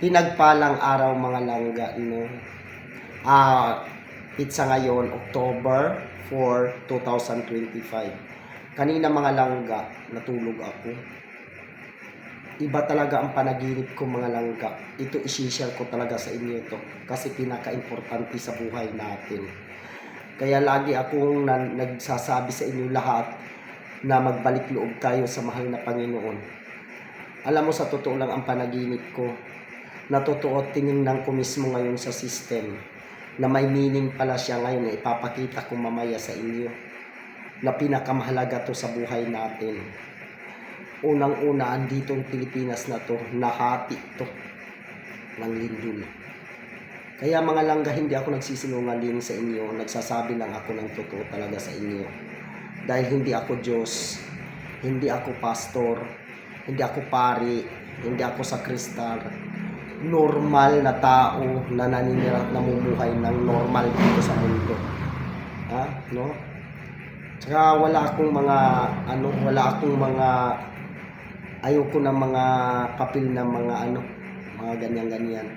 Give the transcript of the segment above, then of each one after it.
pinagpalang araw mga langga no. Ah, pizza ngayon October 4, 2025. Kanina mga langga, natulog ako. Iba talaga ang panaginip ko mga langga. Ito isi-share ko talaga sa inyo to kasi pinaka-importante sa buhay natin. Kaya lagi akong nan- nagsasabi sa inyo lahat na magbalik loob tayo sa mahal na Panginoon. Alam mo sa totoo lang ang panaginip ko na totoo tiningnan ko mismo ngayon sa system na may meaning pala siya ngayon na ipapakita ko mamaya sa inyo na pinakamahalaga to sa buhay natin. Unang-una, andito ang Pilipinas na to, nahati to ng lindol. Kaya mga langga, hindi ako nagsisinungaling sa inyo, nagsasabi lang ako ng totoo talaga sa inyo. Dahil hindi ako Diyos, hindi ako pastor, hindi ako pari, hindi ako sakristal, normal na tao na naninira at namumuhay ng normal dito sa mundo. Ha? No? Tsaka wala akong mga ano, wala akong mga ayoko ng mga papel na mga ano, mga ganyan-ganyan.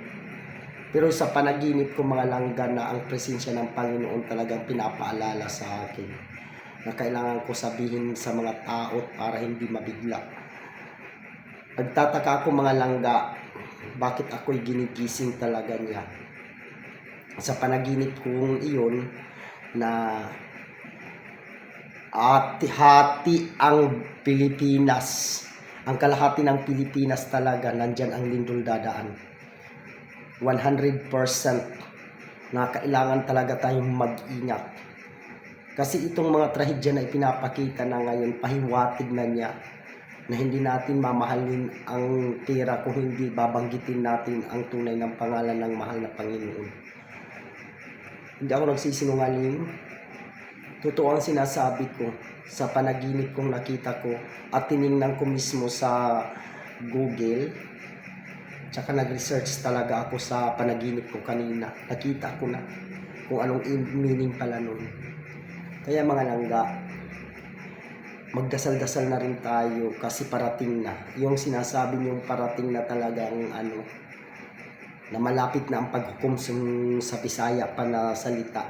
Pero sa panaginip ko mga langga na ang presensya ng Panginoon talagang pinapaalala sa akin na kailangan ko sabihin sa mga tao para hindi mabigla. Nagtataka ako mga langga, bakit ako'y ginigising talaga niya. Sa panaginip kong iyon na hati-hati ang Pilipinas. Ang kalahati ng Pilipinas talaga, nandyan ang lindol dadaan. 100% na kailangan talaga tayong mag-ingat. Kasi itong mga trahedya na ipinapakita na ngayon, pahiwatig na niya na hindi natin mamahalin ang pera kung hindi babanggitin natin ang tunay ng pangalan ng mahal na Panginoon. Hindi ako nagsisinungaling. Totoo ang sinasabi ko sa panaginip kong nakita ko at tiningnan ko mismo sa Google. Tsaka nag-research talaga ako sa panaginip ko kanina. Nakita ko na kung anong in- meaning pala nun. Kaya mga langga, magdasal-dasal na rin tayo kasi parating na. Yung sinasabi niyong parating na talagang ano, na malapit na ang paghukom sa- sa Bisaya pa na salita.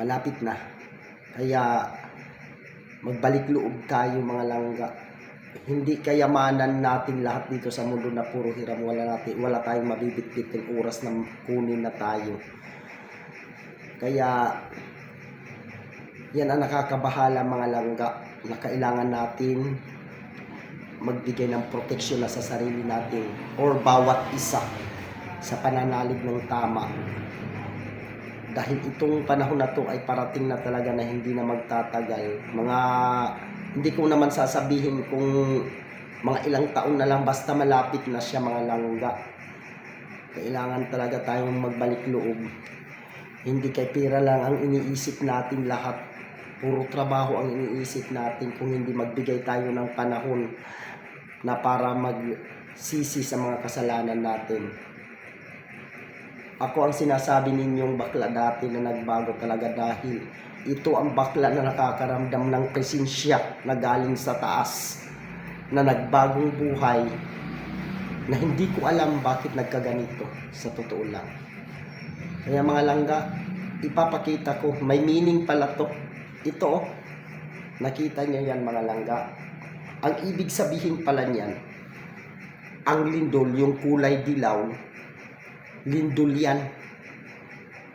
Malapit na. Kaya magbalik loob tayo mga langga. Hindi kayamanan natin lahat dito sa mundo na puro hiram. Wala, natin, wala tayong mabibitbit ng oras na kunin na tayo. Kaya yan ang nakakabahala mga langga na kailangan natin magbigay ng proteksyon sa sarili natin or bawat isa sa pananalig ng tama. Dahil itong panahon na to ay parating na talaga na hindi na magtatagal. Mga hindi ko naman sasabihin kung mga ilang taon na lang basta malapit na siya mga langga. Kailangan talaga tayong magbalik loob. Hindi kay pera lang ang iniisip natin lahat. Puro trabaho ang iniisip natin kung hindi magbigay tayo ng panahon na para magsisi sa mga kasalanan natin. Ako ang sinasabi ninyong bakla dati na nagbago talaga dahil ito ang bakla na nakakaramdam ng presensya na galing sa taas na nagbagong buhay na hindi ko alam bakit nagkaganito sa totoo lang. Kaya mga langga, ipapakita ko, may meaning pala to. Ito, nakita niyo yan mga langga. Ang ibig sabihin pala niyan, ang lindol, yung kulay dilaw, lindol yan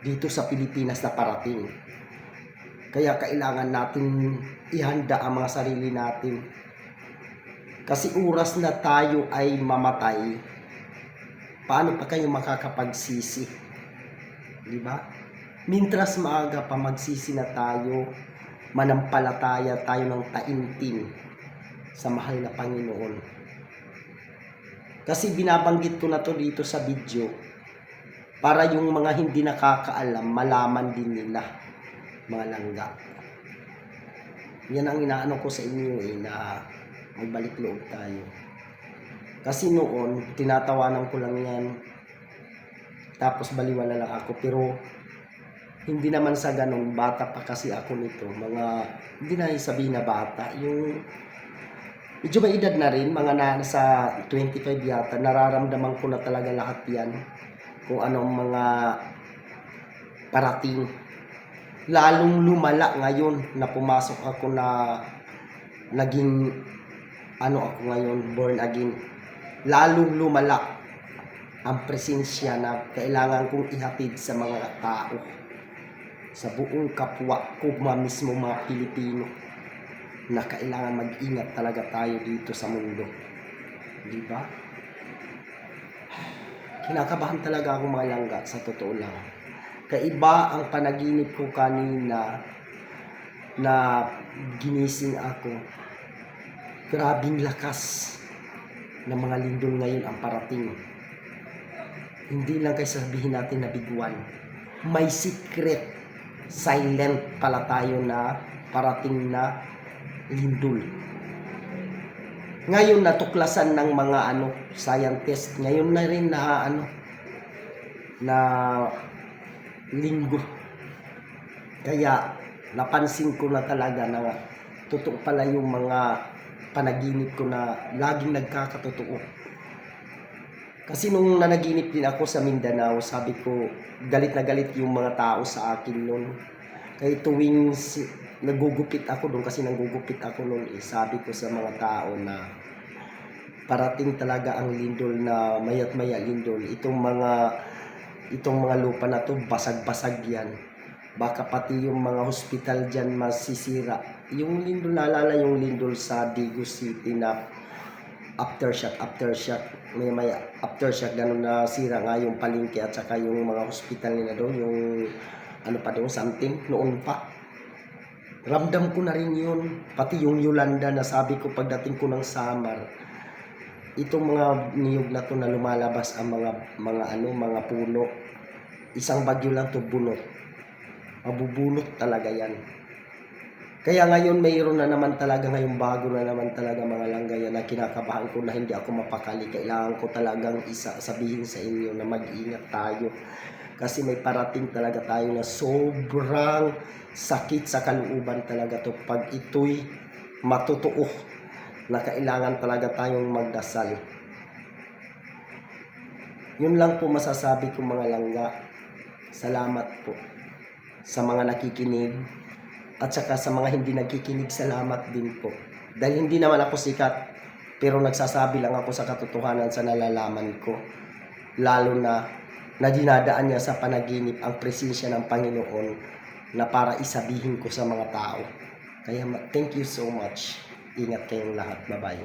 dito sa Pilipinas na parating. Kaya kailangan natin ihanda ang mga sarili natin. Kasi oras na tayo ay mamatay, paano pa kayo makakapagsisi? Di ba? Mintras maaga pa magsisi na tayo, manampalataya tayo ng taimtim sa mahal na Panginoon. Kasi binabanggit ko na to dito sa video para yung mga hindi nakakaalam, malaman din nila mga langga. Yan ang inaano ko sa inyo eh, na magbalik loob tayo. Kasi noon, tinatawanan ko lang yan. Tapos baliwala lang ako. Pero, hindi naman sa ganun, bata pa kasi ako nito. Mga, hindi na sabihin na bata. Yung medyo may edad na rin, mga na, nasa 25 yata, nararamdaman ko na talaga lahat yan. Kung anong mga parating. Lalong lumala ngayon na pumasok ako na naging ano ako ngayon, born again. Lalong lumala ang presensya na kailangan kong ihatid sa mga tao. Sa buong kapwa ko mismo mga Pilipino na kailangan mag-ingat talaga tayo dito sa mundo. Di ba? Kinakabahan talaga ako mga langga, sa totoo lang. Kaiba ang panaginip ko kanina na ginising ako. Grabing lakas ng mga lindol ngayon ang parating. Hindi lang kay sabihin natin na biguan. May secret, silent pala tayo na parating na lindol. Ngayon natuklasan ng mga ano scientist. Ngayon na rin na ano na linggo. Kaya napansin ko na talaga na totoo pala yung mga panaginip ko na laging nagkakatotoo. Kasi nung nanaginip din ako sa Mindanao, sabi ko, galit na galit yung mga tao sa akin noon. Kaya tuwing si, nagugupit ako doon, kasi nagugupit ako noon, eh, sabi ko sa mga tao na parating talaga ang lindol na mayat maya lindol. Itong mga itong mga lupa na to basag-basag yan. Baka pati yung mga hospital dyan masisira. Yung lindol, naalala yung lindol sa Digo City na aftershock, aftershock, may may aftershock, ganun na sira nga yung palengke at saka yung mga hospital nila doon, yung ano pa doon, something, noon pa. Ramdam ko na rin yun. Pati yung Yolanda na sabi ko pagdating ko ng Samar, itong mga niyog na to na lumalabas ang mga mga ano mga puno isang bagyo lang to bunot mabubunot talaga yan kaya ngayon mayroon na naman talaga ngayong bago na naman talaga mga langgaya na kinakabahan ko na hindi ako mapakali kailangan ko talagang isa sabihin sa inyo na mag-ingat tayo kasi may parating talaga tayo na sobrang sakit sa kalooban talaga to pag ito'y matutuo na kailangan talaga tayong magdasal. Yun lang po masasabi ko mga langga. Salamat po sa mga nakikinig at saka sa mga hindi nagkikinig salamat din po. Dahil hindi naman ako sikat pero nagsasabi lang ako sa katotohanan sa nalalaman ko. Lalo na na dinadaan niya sa panaginip ang presensya ng Panginoon na para isabihin ko sa mga tao. Kaya thank you so much. Ingat kayong lahat. Bye-bye.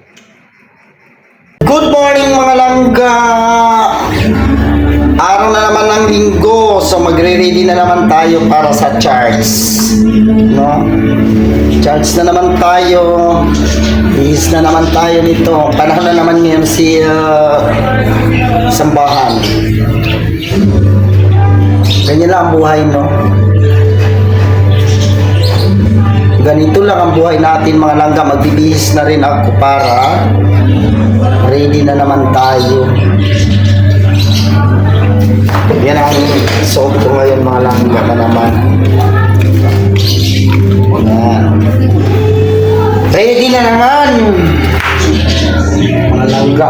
Good morning mga langga! Araw na naman ng linggo, so magre-ready na naman tayo para sa charge. No? Charge na naman tayo. Bihis na naman tayo nito. Panahon na naman ngayon si uh, sambahan. Ganyan lang ang buhay, no? ganito lang ang buhay natin mga langga magbibihis na rin ako para ready na naman tayo yan ang suot ko ngayon mga langga na naman. Yan. Ready na naman. Mga langga.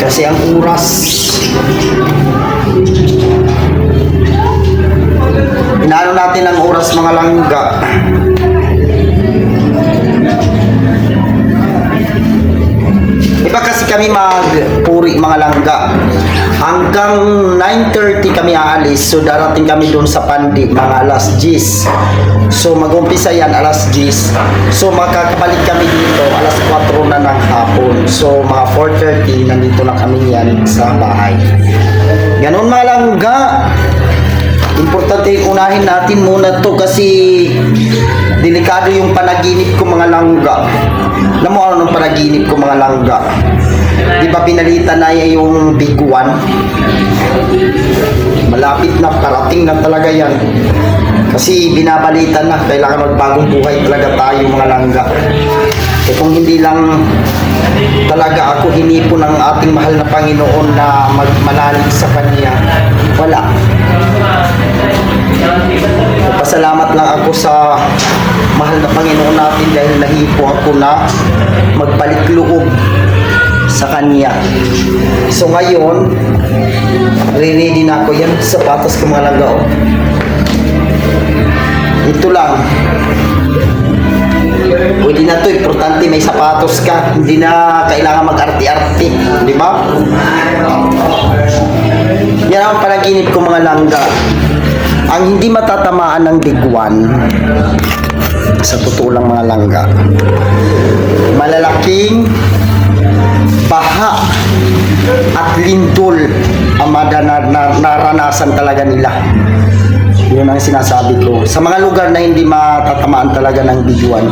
Kasi ang oras. Inaano natin ang oras mga langga. Kami magpuri mga langga. Hanggang 9.30 kami aalis. So darating kami doon sa Pandi mga alas 10. So mag-umpisa yan alas 10. So makakabalik kami dito alas 4 na ng hapon. So mga 4.30 nandito na kami yan sa bahay. Ganun mga langga. Importante unahin natin muna to kasi delikado yung panaginip ko mga langga. Alam mo ano ng panaginip ko mga langga? Di ba pinalitan na yung big one? Malapit na, parating na talaga yan. Kasi binabalitan na, kailangan magbagong buhay talaga tayo mga langga. Eh kung hindi lang talaga ako hinipo ng ating mahal na Panginoon na magmanalig sa Kanya, wala. Pasalamat lang ako sa mahal na Panginoon natin dahil nahipo ako na magpalit loob sa Kanya. So ngayon, ready na ako yan. Sapatos ko mga langga. oh. Ito lang. Pwede na to, importante may sapatos ka. Hindi na kailangan mag-arti-arti. Di ba? Yan ang panaginip ko mga langga. Ang hindi matatamaan ng bigwan, sa totoo lang mga langga, malalaking baha at lindol ang madana, na, naranasan talaga nila. Yun ang sinasabi ko. Sa mga lugar na hindi matatamaan talaga ng biguan.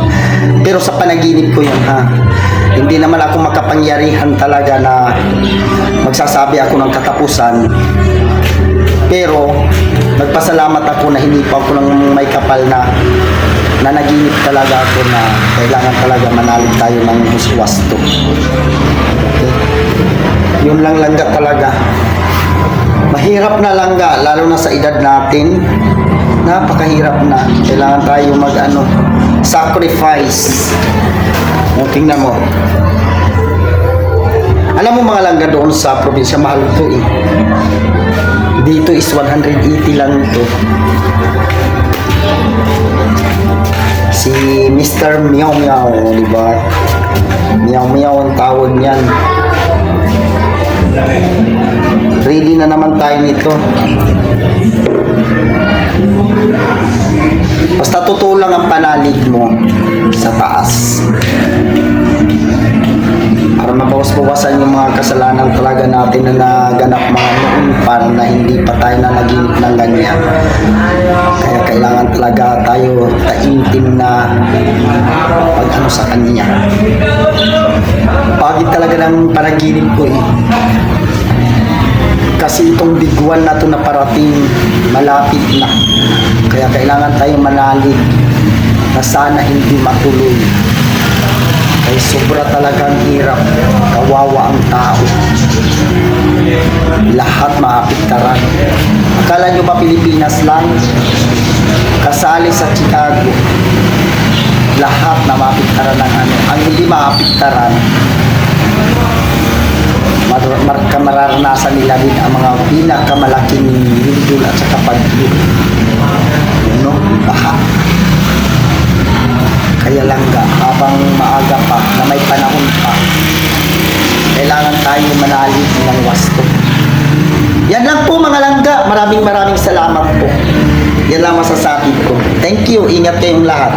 Pero sa panaginip ko yun ha. Hindi naman ako makapangyarihan talaga na magsasabi ako ng katapusan. Pero nagpasalamat ako na hindi pa ako ng may kapal na na naginip talaga ako na kailangan talaga manalig tayo ng huswasto. Okay? Yun lang langga talaga. Mahirap na langga, lalo na sa edad natin. Napakahirap na. Kailangan tayo mag ano, sacrifice. O, tingnan mo. Alam mo mga langga doon sa probinsya, mahal ito eh. Dito is 180 lang ito. Si Mr. Meow Meow, di ba? Meow Meow ang tawag niyan. Ready na naman tayo nito. Basta totoo ang panalig mo sa taas. Para mabawas-bawasan yung mga kasalanan talaga natin na naganap mga noon para na hindi pa tayo na naginip ng ganyan. Kaya kailangan talaga tayo taimtim na pag ano sa kanya. Pagit talaga ng panaginip ko eh. Kasi itong biguan na to na parating malapit na. Kaya kailangan tayong manalig na sana hindi matuloy. Ay sobra talagang hirap. Kawawa ang tao. Lahat maapektaran. Akala nyo ba Pilipinas lang? Kasali sa Chicago. Lahat na maapektaran ng ano. Ang hindi mar- mararanasan nila din ang mga pinakamalaking lindol at saka pagyo. No? Baha. Kaya lang ga, habang maaga pa, na may panahon pa, kailangan tayo manalig ng wasto. Yan lang po mga langga. Maraming maraming salamat po. Yan lang masasabi ko. Thank you. Ingat kayong lahat.